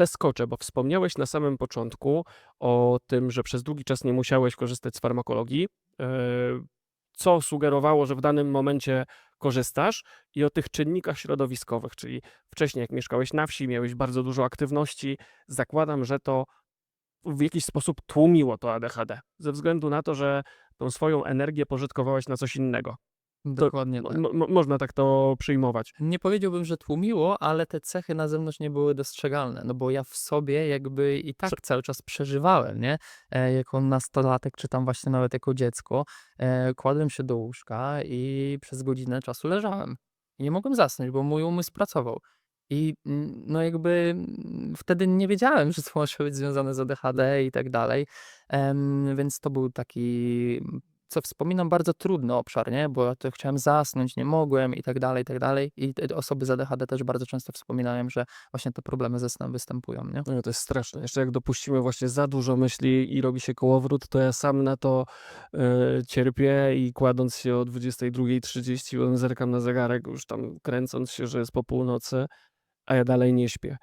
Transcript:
przeskoczę, bo wspomniałeś na samym początku o tym, że przez długi czas nie musiałeś korzystać z farmakologii, e, co sugerowało, że w danym momencie korzystasz i o tych czynnikach środowiskowych, czyli wcześniej jak mieszkałeś na wsi, miałeś bardzo dużo aktywności, zakładam, że to w jakiś sposób tłumiło to ADHD, ze względu na to, że tą swoją energię pożytkowałeś na coś innego. Dokładnie tak. Mo mo można tak to przyjmować. Nie powiedziałbym, że tłumiło, ale te cechy na zewnątrz nie były dostrzegalne, no bo ja w sobie jakby i tak cały czas przeżywałem, nie? E, jako nastolatek, czy tam właśnie nawet jako dziecko, e, kładłem się do łóżka i przez godzinę czasu leżałem. I nie mogłem zasnąć, bo mój umysł pracował. I mm, no jakby mm, wtedy nie wiedziałem, że to może być związane z ADHD i tak dalej. Więc to był taki, co wspominam, bardzo trudny obszar, nie? Bo ja to chciałem zasnąć, nie mogłem i tak dalej, i tak dalej. I osoby z ADHD też bardzo często wspominają, że właśnie te problemy ze snem występują, nie? No to jest straszne. Jeszcze jak dopuścimy właśnie za dużo myśli i robi się kołowrót, to ja sam na to e, cierpię i kładąc się o 22.30, potem zerkam na zegarek, już tam kręcąc się, że jest po północy, a ja dalej nie śpię.